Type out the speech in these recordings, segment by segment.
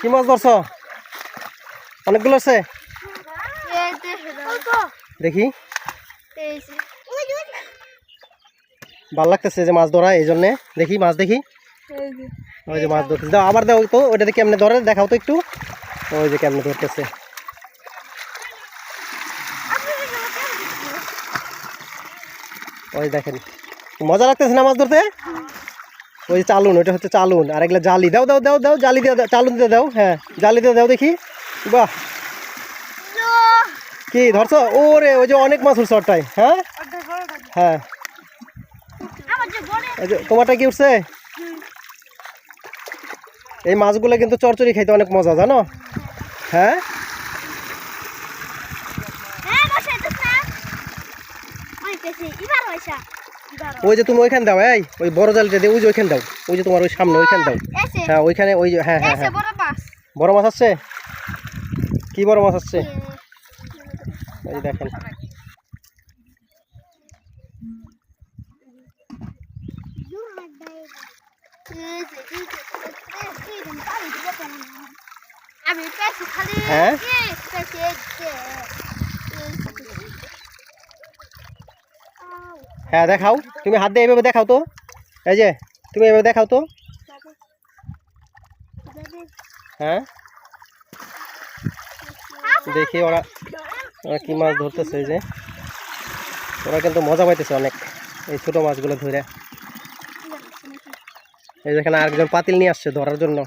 কি মাছ ধরছ? অনেকগুলো আছে? এই দেখে। দাও দেখি এই যে ভালো লাগতেছে যে মাছ ধরা এই জন্যে দেখি, মাছ দেখি। এই যে ওই যে মাছ ধরতেছে। দাও, আবার দাও তো, ওইটাতে কেমনে ধরে, দেখাও তো একটু। ওই যে কেমনে ধরতেছে। ওই দেখেন। মজা লাগতেছে না মাছ ধরতে? ওই চালুন, ওইটা হচ্ছে চালুন। আর এগুলো জালি। দাও দাও দাও দাও, জালি দিয়ে দাও, চালুন দিয়ে দাও হ্যাঁ জালি দিয়ে দাও দেখি। বাহ। কি, ধরছো? ওরে, ওই যে অনেক মাছ উঠছে ওটাই হ্যাঁ? হ্যাঁ। তোমারটা কি উঠছে এই মাছগুলো কিন্তু চরচড়ি খাইতে অনেক মজা, জানো? হ্যাঁ? হ্যাঁ ওই যে তুমি ওইখানে দাও এই ওই বড় জালটা দিয়ে ওই যে ওইখানে দাও ওই যে তোমার ওই সামনে ওইখানে দাও। হ্যাঁ ওইখানে ওই যে হ্যাঁ হ্যাঁ হ্যাঁ। বড় মাছ। বড় মাছ আসছে? কি বড় মাছ আসছে? এই দেখেন। হ্যাঁ? হ্যাঁ দেখাও। তুমি হাত দিয়ে এইভাবে দেখাও তো। এই যে, তুমি এইভাবে দেখাও তো। হ্যাঁ? দেখি ওরা ওরা কি মাছ ধরতেছে এই যে। ওরা কিন্তু মজা পাইতেছে অনেক, এই ছোট মাছগুলো ধরে। এই যেখানে আরেকজন পাতিল নিয়ে আসছে ধরার জন্য।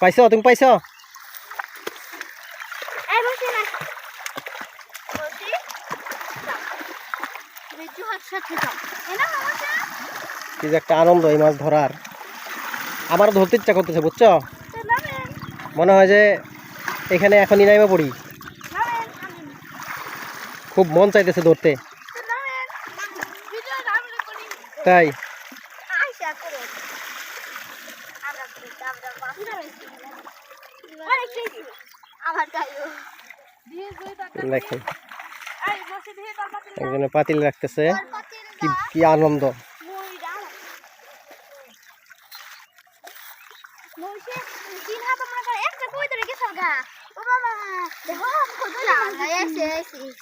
পাইছো? তুমি পাইছো এই বসে না বসি রেজু হাত সাথে যাও এনা মামা কি যে একটা আনন্দ এই মাছ ধরার। আমার ধরতে ইচ্ছা করতেছে বুঝছ? মনে হয় যে এখানে এখনই নাইমে পড়ি। খুব মন চাইতেছে ধরতে। তাই? দেখেন একজনে পাতিল রাখতেছে। কি কি আনন্দ।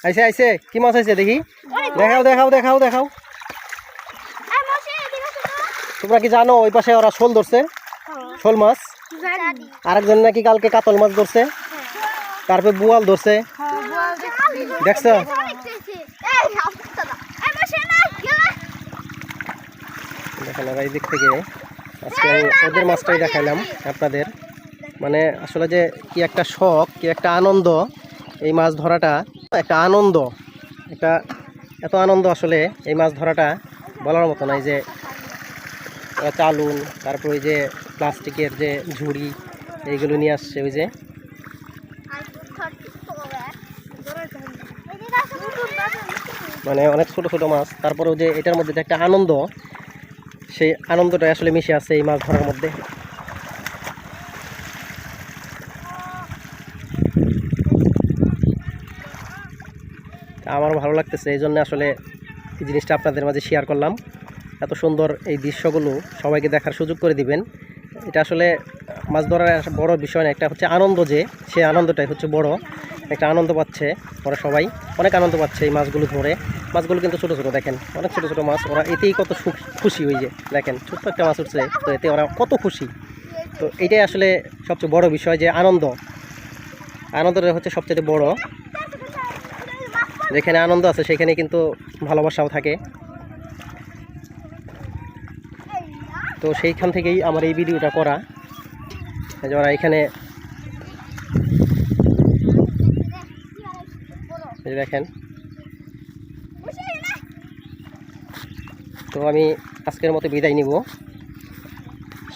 আইসে আইসে কি মাছ আইছে দেখি? দেখাও দেখাও দেখাও দেখাও। তোমরা কি জানো ওই পাশে ওরা শোল ধরছে? শোল মাছ। জানি আরেকজন নাকি কালকে কাতল মাছ ধরছে? তারপরে বুয়াল ধরছে। দেখছ? এই দিক থেকে। আজকে আমি ওদের মাছটাই দেখাইলাম আপনাদের। মানে আসলে যে কি একটা শখ, কি একটা আনন্দ, এই মাছ ধরাটা একটা আনন্দ। একটা এত আনন্দ আসলে এই মাছ ধরাটা বলার মতো নয় যে চালুন, তারপর ওই যে প্লাস্টিকের যে ঝুড়ি, এইগুলো নিয়ে আসছে ওই যে। মানে অনেক ছোট ছোট মাছ তারপরেও যে এটার মধ্যে একটা আনন্দ সেই আনন্দটা আসলে মিশে আছে এই মাছ ধরার মধ্যে। আমারও ভালো লাগতেছে, এই জন্য আসলে এই জিনিসটা আপনাদের মাঝে শেয়ার করলাম। এত সুন্দর এই দৃশ্যগুলো সবাইকে দেখার সুযোগ করে দিবেন। এটা আসলে মাছ ধরার বড় বিষয় না, একটা হচ্ছে আনন্দ যে সে আনন্দটাই হচ্ছে বড়। একটা আনন্দ পাচ্ছে ওরা সবাই, অনেক আনন্দ পাচ্ছে এই মাছগুলো ধরে। মাছগুলো কিন্তু ছোটো ছোটো, দেখেন। অনেক ছোটো ছোটো মাছ, ওরা এতেই কত খুশি হয়ে যে, দেখেন। ছোট্ট একটা মাছ উঠছে, তো এতে ওরা কত খুশি। তো এটাই আসলে সবচেয়ে বড় বিষয় যে আনন্দ। আনন্দটা হচ্ছে সবচেয়ে বড়। যেখানে আনন্দ আছে, সেখানে কিন্তু ভালোবাসাও থাকে। তো সেইখান থেকেই আমার এই ভিডিওটা করা। যে ওরা এখানে দেখেন। তো আমি আজকের মতো বিদায় নিব।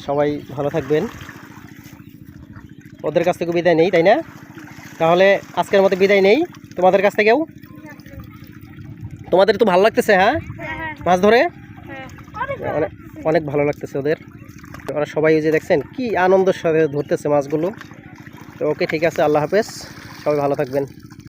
সবাই ভালো থাকবেন। ওদের কাছ থেকে বিদায় নেই, তাই না? তাহলে আজকের মতো বিদায় নেই। তোমাদের কাছ থেকেও? তোমাদের তো ভালো লাগতেছে হ্যাঁ? মাছ ধরে? অনেক অনেক ভালো লাগতেছে ওদের। ওরা সবাই যে দেখছেন, কি আনন্দের সাথে ধরতেছে মাছগুলো। তো ওকে ঠিক আছে, আল্লাহ হাফেজ। সবাই ভালো থাকবেন।